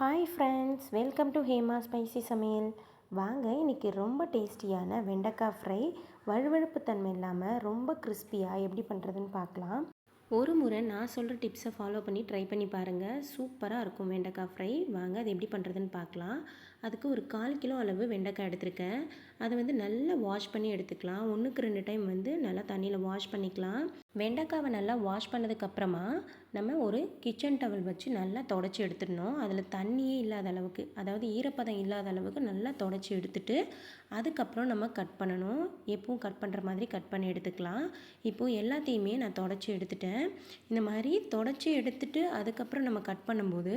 Hi friends welcome to Hema spicy சமையல் வாங்க இன்றைக்கி ரொம்ப டேஸ்டியான வெண்டைக்காய் ஃப்ரை வழுவழுப்பு தன்மை இல்லாமல் ரொம்ப கிறிஸ்பியாக எப்படி பண்ணுறதுன்னு பார்க்கலாம். ஒரு முறை நான் சொல்கிற டிப்ஸை ஃபாலோ பண்ணி ட்ரை பண்ணி பாருங்கள் சூப்பராக இருக்கும் வெண்டைக்காய் ஃப்ரை வாங்க அது எப்படி பண்ணுறதுன்னு பார்க்கலாம். அதுக்கு ஒரு கால் கிலோ அளவு வெண்டைக்காய் எடுத்திருக்கேன். அதை வந்து நல்லா வாஷ் பண்ணி எடுத்துக்கலாம். ஒன்றுக்கு ரெண்டு டைம் வந்து நல்லா தண்ணியில் வாஷ் பண்ணிக்கலாம். வெண்டைக்காவை நல்லா வாஷ் பண்ணதுக்கப்புறமா நம்ம ஒரு கிச்சன் டவல் வச்சு நல்லா தொடச்சி எடுத்துடணும். அதில் தண்ணியே இல்லாத அளவுக்கு அதாவது ஈரப்பதம் இல்லாத அளவுக்கு நல்லா தொடச்சி எடுத்துட்டு அதுக்கப்புறம் நம்ம கட் பண்ணணும். எப்பவும் கட் பண்ணுற மாதிரி கட் பண்ணி எடுத்துக்கலாம். இப்போது எல்லாத்தையுமே நான் தொடச்சி எடுத்துட்டேன். இந்த மாதிரி தொடச்சி எடுத்துட்டு அதுக்கப்புறம் நம்ம கட் பண்ணும்போது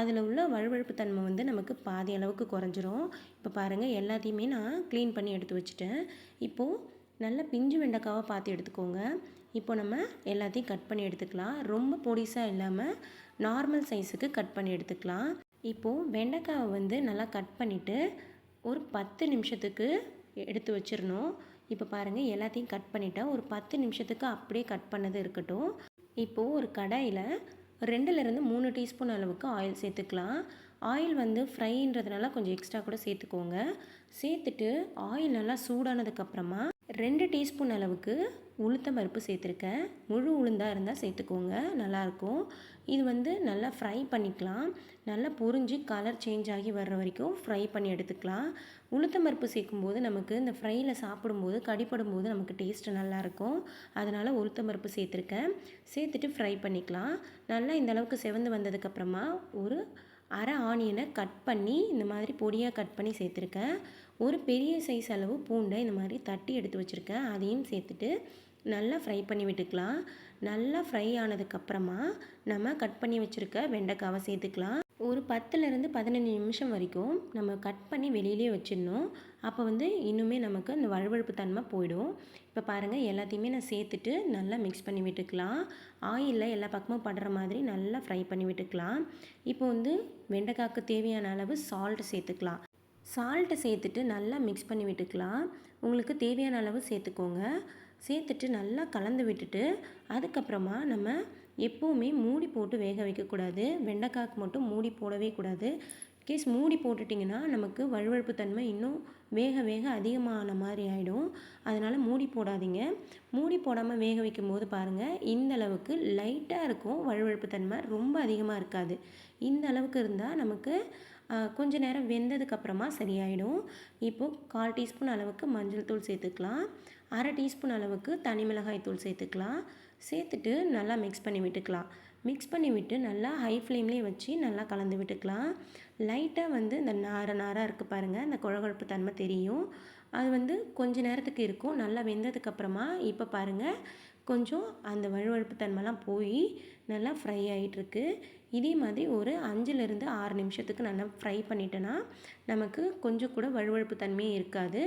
அதில் உள்ள வழுவழுப்பு தன்மை வந்து நமக்கு பாதி அளவுக்கு குறைஞ்சிரும். இப்போ பாருங்கள் எல்லாத்தையுமே நான் க்ளீன் பண்ணி எடுத்து வச்சுட்டேன். இப்போது நல்ல பிஞ்சு வெண்டைக்காவை பார்த்து எடுத்துக்கோங்க. இப்போ நம்ம எல்லாத்தையும் கட் பண்ணி எடுத்துக்கலாம். ரொம்ப பொடிசாக இல்லாமல் நார்மல் சைஸுக்கு கட் பண்ணி எடுத்துக்கலாம். இப்போது வெண்டைக்காவை வந்து நல்லா கட் பண்ணிவிட்டு ஒரு பத்து நிமிஷத்துக்கு எடுத்து வச்சிடணும். இப்போ பாருங்கள் எல்லாத்தையும் கட் பண்ணிட்டேன் ஒரு பத்து நிமிஷத்துக்கு அப்படியே கட் பண்ணது இருக்கட்டும். இப்போது ஒரு கடாயில் ரெண்டுலேருந்து மூணு டீஸ்பூன் அளவுக்கு ஆயில் சேர்த்துக்கலாம். ஆயில் வந்து ஃப்ரைன்றதுனால கொஞ்சம் எக்ஸ்ட்ரா கூட சேர்த்துக்கோங்க. சேர்த்துட்டு ஆயில் நல்லா சூடானதுக்கப்புறமா ரெண்டு டீஸ்பூன் அளவுக்கு உளுத்தம் பருப்பு சேர்த்துருக்கேன். முழு உளுந்தாக இருந்தால் சேர்த்துக்கோங்க. நல்லாயிருக்கும் இது வந்து நல்லா ஃப்ரை பண்ணிக்கலாம். நல்லா பொறிஞ்சு கலர் சேஞ்ச் ஆகி வர்ற வரைக்கும் ஃப்ரை பண்ணி எடுத்துக்கலாம். உளுத்தம் பருப்பு சேர்க்கும்போது நமக்கு இந்த ஃப்ரையில் சாப்பிடும்போது கடிப்படும் போது நமக்கு டேஸ்ட்டு நல்லாயிருக்கும் அதனால் உளுத்தம் பருப்பு சேர்த்துருக்கேன். சேர்த்துட்டு ஃப்ரை பண்ணிக்கலாம். நல்லா இந்த அளவுக்கு செவந்து வந்ததுக்கப்புறமா ஒரு அரை ஆனியனை கட் பண்ணி இந்த மாதிரி பொடியாக கட் பண்ணி சேர்த்துருக்கேன். ஒரு பெரிய சைஸ் அளவு பூண்டை இந்த மாதிரி தட்டி எடுத்து வச்சுருக்கேன். அதையும் சேர்த்துட்டு நல்லா ஃப்ரை பண்ணி விட்டுக்கலாம். நல்லா ஃப்ரை ஆனதுக்கப்புறமா நம்ம கட் பண்ணி வச்சுருக்க வெண்டைக்காவை சேர்த்துக்கலாம். ஒரு பத்துலேருந்து பதினஞ்சு நிமிஷம் வரைக்கும் நம்ம கட் பண்ணி வெளியிலே வச்சிடணும். அப்போ வந்து இன்னுமே நமக்கு அந்த வழுவழுப்பு தன்மை போயிடும். இப்போ பாருங்கள் எல்லாத்தையுமே நான் சேர்த்துட்டு நல்லா மிக்ஸ் பண்ணி விட்டுக்கலாம். ஆயிலில் எல்லா பக்கமும் படுற மாதிரி நல்லா ஃப்ரை பண்ணி விட்டுக்கலாம். இப்போ வந்து வெண்டைக்காய்க்கு தேவையான அளவு சால்ட் சேர்த்துக்கலாம். சால்ட்டை சேர்த்துட்டு நல்லா மிக்ஸ் பண்ணி விட்டுக்கலாம். உங்களுக்கு தேவையான அளவு சேர்த்துக்கோங்க. சேர்த்துட்டு நல்லா கலந்து விட்டுட்டு அதுக்கப்புறமா நம்ம எப்போவுமே மூடி போட்டு வேக வைக்கக்கூடாது. வெண்டைக்காய்க்கு மட்டும் மூடி போடவே கூடாது. கேஸ் மூடி போட்டுட்டிங்கன்னா நமக்கு வழுவழுப்பு தன்மை இன்னும் வேக வேக அதிகமான மாதிரி ஆகிடும் அதனால் மூடி போடாதீங்க. மூடி போடாமல் வேக வைக்கும் போது பாருங்கள் இந்த அளவுக்கு லைட்டாக இருக்கும் வழுவழுப்பு தன்மை ரொம்ப அதிகமாக இருக்காது. இந்த அளவுக்கு இருந்தால் நமக்கு கொஞ்ச நேரம் வெந்ததுக்கப்புறமா சரியாயிடும். இப்போது கால் டீஸ்பூன் அளவுக்கு மஞ்சள் தூள் சேர்த்துக்கலாம். அரை டீஸ்பூன் அளவுக்கு தனி மிளகாய் தூள் சேர்த்துக்கலாம். சேர்த்துட்டு நல்லா மிக்ஸ் பண்ணி விட்டுக்கலாம். மிக்ஸ் பண்ணி விட்டு நல்லா ஹை ஃப்ளேம்லேயே வச்சு நல்லா கலந்து விட்டுக்கலாம். லைட்டாக வந்து இந்த நார நாராக இருக்குது பாருங்கள் இந்த குழகுழப்பு தன்மை தெரியும். அது வந்து கொஞ்ச நேரத்துக்கு இருக்கும் நல்லா வெந்ததுக்கப்புறமா இப்போ பாருங்கள் கொஞ்சம் அந்த வழுவழுப்பு தன்மைலாம் போய் நல்லா ஃப்ரை ஆகிட்டுருக்கு இதே மாதிரி ஒரு அஞ்சுலேருந்து ஆறு நிமிஷத்துக்கு நல்லா ஃப்ரை பண்ணிட்டேன்னா நமக்கு கொஞ்சம் கூட வழுவழுப்பு தன்மையே இருக்காது.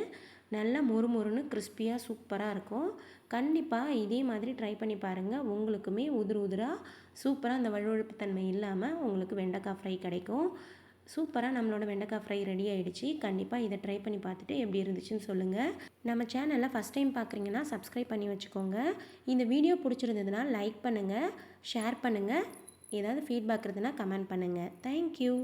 நல்லா மொறு மொறுன்னு கிறிஸ்பியாக சூப்பராக இருக்கும். கண்டிப்பாக இதே மாதிரி ட்ரை பண்ணி பாருங்கள் உங்களுக்குமே உதிர் உதிராக சூப்பராக அந்த வழுவழுப்புத்தன்மை இல்லாமல் உங்களுக்கு வெண்டைக்காய் ஃப்ரை கிடைக்கும். சூப்பராக நம்மளோட வெண்டைக்காய் ஃப்ரை ரெடி ஆகிடுச்சு கண்டிப்பாக இதை ட்ரை பண்ணி பார்த்துட்டு எப்படி இருந்துச்சுன்னு சொல்லுங்கள் நம்ம சேனலில் ஃபஸ்ட் டைம் பார்க்குறீங்கன்னா சப்ஸ்கிரைப் பண்ணி வச்சுக்கோங்க. இந்த வீடியோ பிடிச்சிருந்ததுன்னா லைக் பண்ணுங்கள் ஷேர் பண்ணுங்கள் ஏதாவது ஃபீட்பேக் இருந்ததுன்னா கமெண்ட் பண்ணுங்கள் தேங்க்யூ